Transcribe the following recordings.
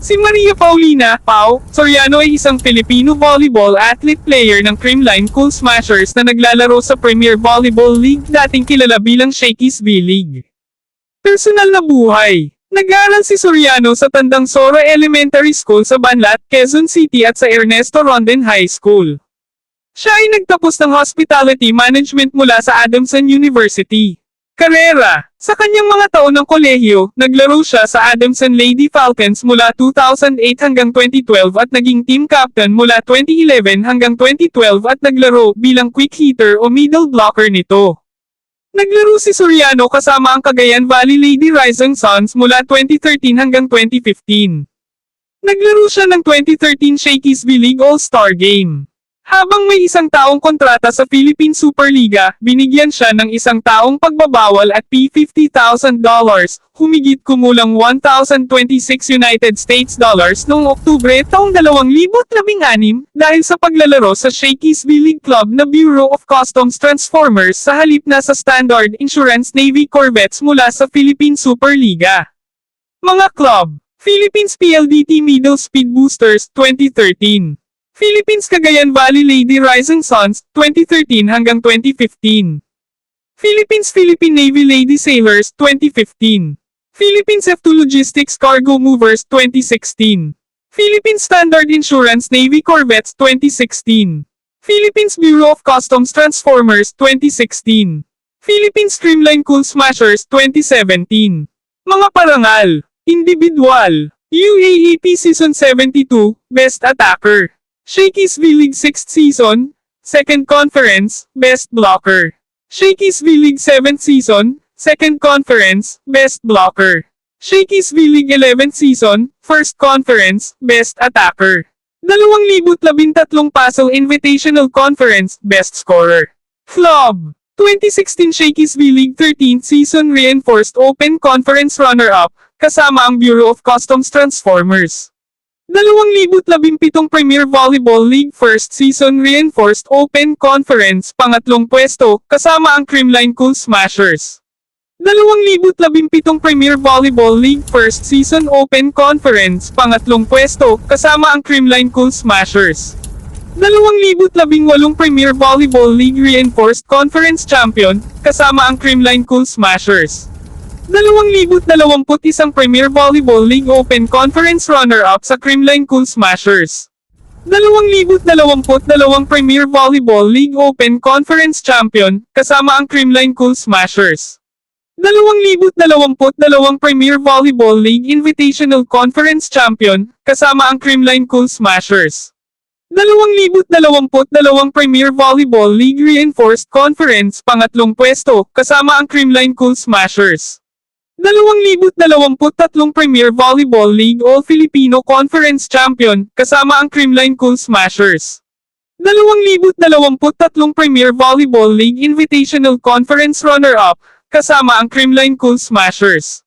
Si Maria Paulina, Pau, Soriano ay isang Filipino volleyball athlete player ng Creamline Cool Smashers na naglalaro sa Premier Volleyball League dating kilala bilang Shakey's V-League. Personal na buhay Nag-aaral si Soriano sa Tandang Sora Elementary School sa Banlat, Quezon City at sa Ernesto Rondon High School. Siya ay nagtapos ng Hospitality Management mula sa Adamson University. Karera Sa kanyang mga taon ng kolehiyo, naglaro siya sa Adamson Lady Falcons mula 2008 hanggang 2012 at naging team captain mula 2011 hanggang 2012 at naglaro bilang quick hitter o middle blocker nito. Naglaro si Soriano kasama ang Cagayan Valley Lady Rising Suns mula 2013 hanggang 2015. Naglaro siya ng 2013 Shakey's V-League All-Star Game. Habang may isang taong kontrata sa Philippine Superliga, binigyan siya ng isang taong pagbabawal at P50,000 dollars, humigit kumulang 1,026 United States dollars noong Oktubre taong 2016 dahil sa paglalaro sa Shakey's V-League Club na Bureau of Customs Transformers sa halip na sa Standard Insurance Navy Corvettes mula sa Philippine Superliga. Mga club, Philippines PLDT Middle Speed Boosters 2013 Philippines Cagayan Valley Lady Rising Suns, 2013 hanggang 2015. Philippines Philippine Navy Lady Sailors, 2015. Philippines F2 Logistics Cargo Movers, 2016. Philippines Standard Insurance Navy Corvettes, 2016. Philippines Bureau of Customs Transformers, 2016. Philippines Streamline Cool Smashers, 2017. Mga parangal, individual, UAAP Season 72, Best Attacker. Shakey's V-League 6th Season, 2nd Conference, Best Blocker. Shakey's V-League 7th Season, 2nd Conference, Best Blocker. Shakey's V-League 11th Season, 1st Conference, Best Attacker. 2013 Puzzle Invitational Conference, Best Scorer. Flob. 2016 Shakey's V-League 13th Season Reinforced Open Conference Runner-Up, kasama ang Bureau of Customs Transformers. 2017 Premier Volleyball League First Season Reinforced Open Conference Pangatlong pwesto, kasama ang Creamline Cool Smashers. 2017 Premier Volleyball League First Season Open Conference Pangatlong pwesto, kasama ang Creamline Cool Smashers. 2018 Premier Volleyball League Reinforced Conference Champion, kasama ang Creamline Cool Smashers. 2021 Premier Volleyball League Open Conference runner-up sa Creamline Cool Smashers. 2022 Premier Volleyball League Open Conference Champion, kasama ang Creamline Cool Smashers. 2022 Premier Volleyball League Invitational Conference Champion, kasama ang Creamline Cool Smashers. 2022 Premier Volleyball League Reinforced Conference pangatlong pwesto, kasama ang Creamline Cool Smashers. 2023 Premier Volleyball League All-Filipino Conference Champion, kasama ang Creamline Cool Smashers. 2023 Premier Volleyball League Invitational Conference Runner-Up, kasama ang Creamline Cool Smashers.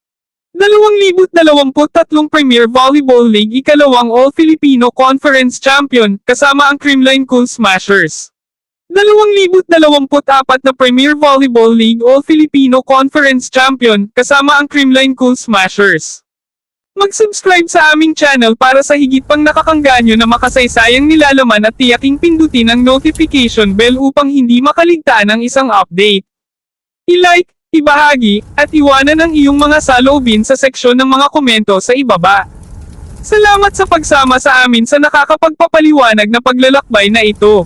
2023 Premier Volleyball League Ikalawang All-Filipino Conference Champion, kasama ang Creamline Cool Smashers. 2024 na Premier Volleyball League All-Filipino Conference Champion, kasama ang Creamline Cool Smashers. Mag-subscribe sa aming channel para sa higit pang nakakangganyo na makasaysayang nilalaman at tiyaking pindutin ang notification bell upang hindi makaligtaan ang isang update. I-like, ibahagi, at iwanan ang iyong mga saloobin sa seksyon ng mga komento sa ibaba. Salamat sa pagsama sa amin sa nakakapagpapaliwanag na paglalakbay na ito.